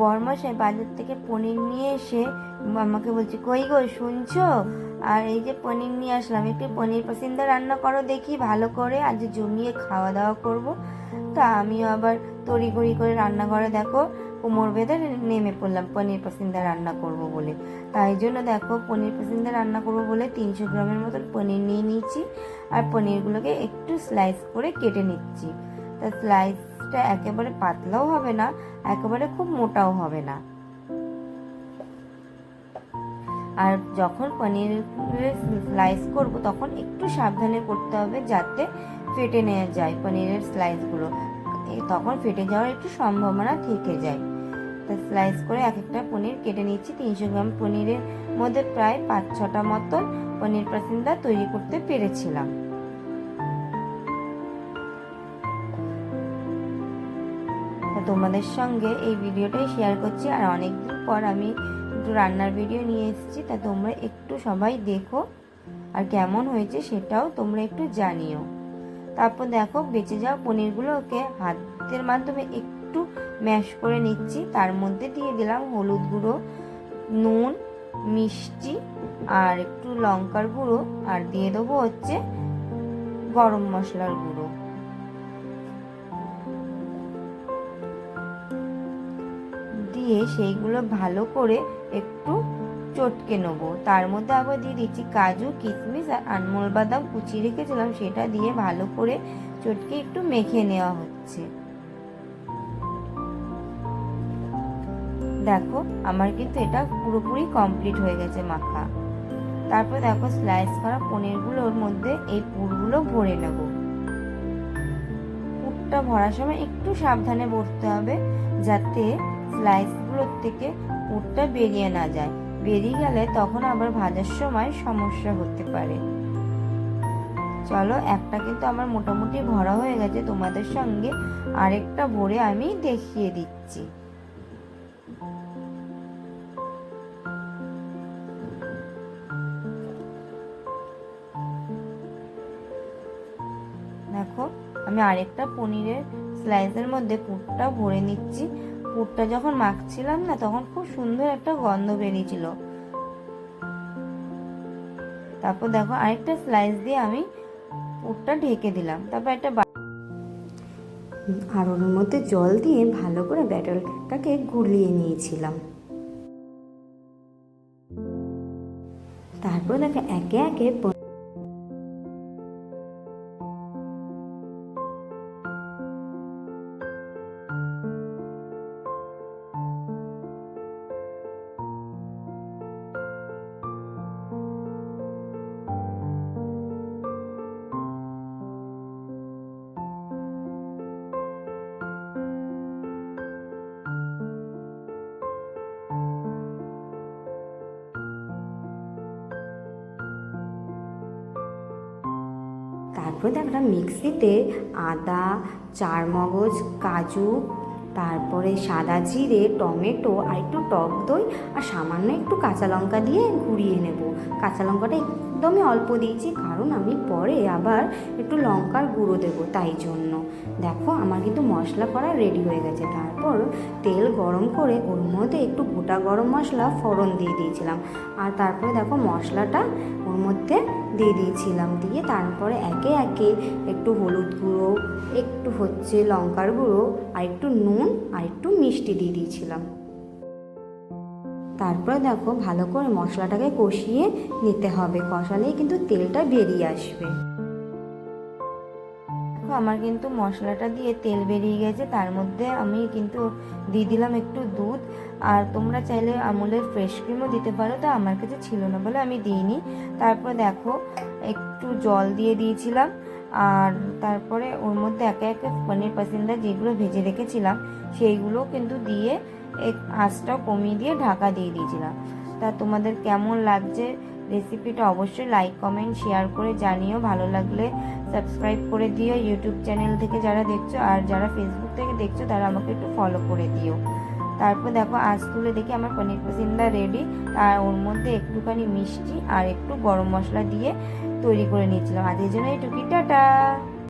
বরমশাই বাজার থেকে পনির নিয়ে এসে আমাকে বলছে, কই গো, শুনছো? আর এই যে পনির নিয়ে আসলাম, একটু পনির পসিন্দা রান্না করো দেখি, ভালো করে আজ জমিয়ে খাওয়া দাওয়া করব। তা আমিও আবার তড়ি তড়িঘড়ি করে রান্না রান্নাঘরে দেখো, কোমর বেঁধে নেমে পড়লাম, পনির পসিন্দা রান্না করব বলে। তাই জন্য দেখো, পনির পসিন্দা রান্না করব বলে তিনশো গ্রামের মতন পনির নিয়ে নিয়েছি, আর পনিরগুলোকে একটু স্লাইস করে কেটে নিচ্ছি। তা স্লাইসটা একেবারে পাতলাও হবে না, একেবারে খুব মোটাও হবে না। আর যখন পনির স্লাইস করব, তখন একটু সাবধানে করতে হবে যাতে ফেটে নেওয়া যায় পনিরের স্লাইসগুলো তখন ফেটে যাওয়ার একটু সম্ভাবনা থেকে যায়। তা স্লাইস করে এক একটা পনির কেটে নিচ্ছি। তিনশো গ্রাম পনিরের মধ্যে প্রায় পাঁচ ছটা মতন পনির পাসিন্দা তৈরি করতে পেরেছিলাম। তোমাদের সঙ্গে এই ভিডিওটাই শেয়ার করছি। আর অনেকদিন পর আমি একটু রান্নার ভিডিও নিয়ে এসেছি, তা তোমরা একটু সবাই দেখো আর কেমন হয়েছে সেটাও তোমরা একটু জানিও। তারপর দেখো, বেঁচে যাওয়া পনিরগুলোকে হাতের মাধ্যমে একটু ম্যাশ করে নিচ্ছি। তার মধ্যে দিয়ে দিলাম হলুদ গুঁড়ো, নুন, মিষ্টি আর একটু লঙ্কার গুঁড়ো। আর দিয়ে দেবো হচ্ছে গরম মশলার গুঁড়ো। দিয়ে সেইগুলো ভালো করে একটু চটকে নেব। তার মধ্যে আবার দিয়ে দিচ্ছি কাজু কিশমিশ আর আনমোল বাদাম কুচিয়ে রেখেছিলাম, সেটা দিয়ে ভালো করে চটকে একটু মেখে নেওয়া হচ্ছে। দেখো, আমার কিন্তু এটা পুরোপুরি কমপ্লিট হয়ে গেছে মাখা। তারপর দেখো, স্লাইস করা পনিরগুলোর মধ্যে এই পুরগুলো ভরে নেব। পুরটা ভরার সময় একটু সাবধানে ভরতে হবে, যাতে স্লাইসগুলোর থেকে পুরটা বেরিয়ে না যায়। বেরিয়ে গেলে তখন আবার ভাজার সময় সমস্যা হতে পারে। চলো, একটা কিন্তু আমার মোটামুটি ভরা হয়ে গেছে। তোমাদের সঙ্গে আরেকটা ভরে আমি দেখিয়ে দিচ্ছি। দেখো, আমি আরেকটা পনিরের স্লাইসের মধ্যে পুরটা ভরে নিচ্ছি। পুরটা যখন মাখছিলাম না, তখন খুব সুন্দর একটা গন্ধ বেরিয়েছিল। তারপর দেখো, আরেকটা স্লাইস দিয়ে আমি পুরটা ঢেকে দিলাম। তারপর একটা আর ওর মধ্যে জল দিয়ে ভালো করে ব্যাটারটাকে গুলিয়ে নিয়েছিলাম। তারপর দেখো, একে একে তারপর দেখলাম মিক্সিতে আদা চারমগজ কাজু তারপরে সাদা জিরে, টমেটো আর একটু টক দই আর সামান্য একটু কাঁচা লঙ্কা দিয়ে ঘুরিয়ে নেব। কাঁচা লঙ্কাটা একদমই অল্প দিয়েছি, কারণ আমি পরে আবার একটু লঙ্কার গুঁড়ো দেবো তাই জন্য। দেখো, আমার কিন্তু মশলা করা রেডি হয়ে গেছে। তারপর তেল গরম করে ওর মধ্যে একটু গোটা গরম মশলা ফোড়ন দিয়ে দিয়েছিলাম। আর তারপরে দেখো, মশলাটা ওর মধ্যে দিয়ে দিয়েছিলাম। দিয়ে তারপরে একে একে একটু হলুদ গুঁড়ো, একটু হচ্ছে লঙ্কার গুঁড়ো আর একটু নুন আর একটু মিষ্টি দিয়ে দিয়েছিলাম। তারপরে দেখো ভালো করে মশলাটাকে কষিয়ে নিতে হবে। কষালেই কিন্তু তেলটা বেরিয়ে আসবে। আমার কিন্তু মশলাটা দিয়ে তেল বেরিয়ে গেছে। তার মধ্যে আমি কিন্তু দিয়ে দিলাম একটু দুধ। আর তোমরা চাইলে আমুলের ফ্রেশ ক্রিমও দিতে পারো। তো আমার কাছে ছিল না বলে আমি দিইনি। তারপর দেখো, একটু জল দিয়ে দিয়েছিলাম। আর তারপরে ওর মধ্যে একে একে পনির পাসিন্দা যেগুলো ভেজে রেখেছিলাম, সেইগুলো কিন্তু দিয়ে আঁচটাও কমিয়ে দিয়ে ঢাকা দিয়ে দিয়েছিলাম। তা তোমাদের কেমন লাগছে রেসিপিটা অবশ্যই লাইক কমেন্ট শেয়ার করে জানিও। ভালো লাগলে সাবস্ক্রাইব করে দিও। ইউটিউব চ্যানেল থেকে যারা দেখছ আর যারা ফেসবুক থেকে দেখছ তারা আমাকে একটু ফলো করে দিও। তারপর দেখো, আজ তুলে দেখি আমার পনির পসিন্দা রেডি আর ওর মধ্যে একটুখানি মিষ্টি আর একটু গরম মশলা দিয়ে তৈরি করে নিয়েছিলাম। আজকের জন্য এইটুকি টাটা!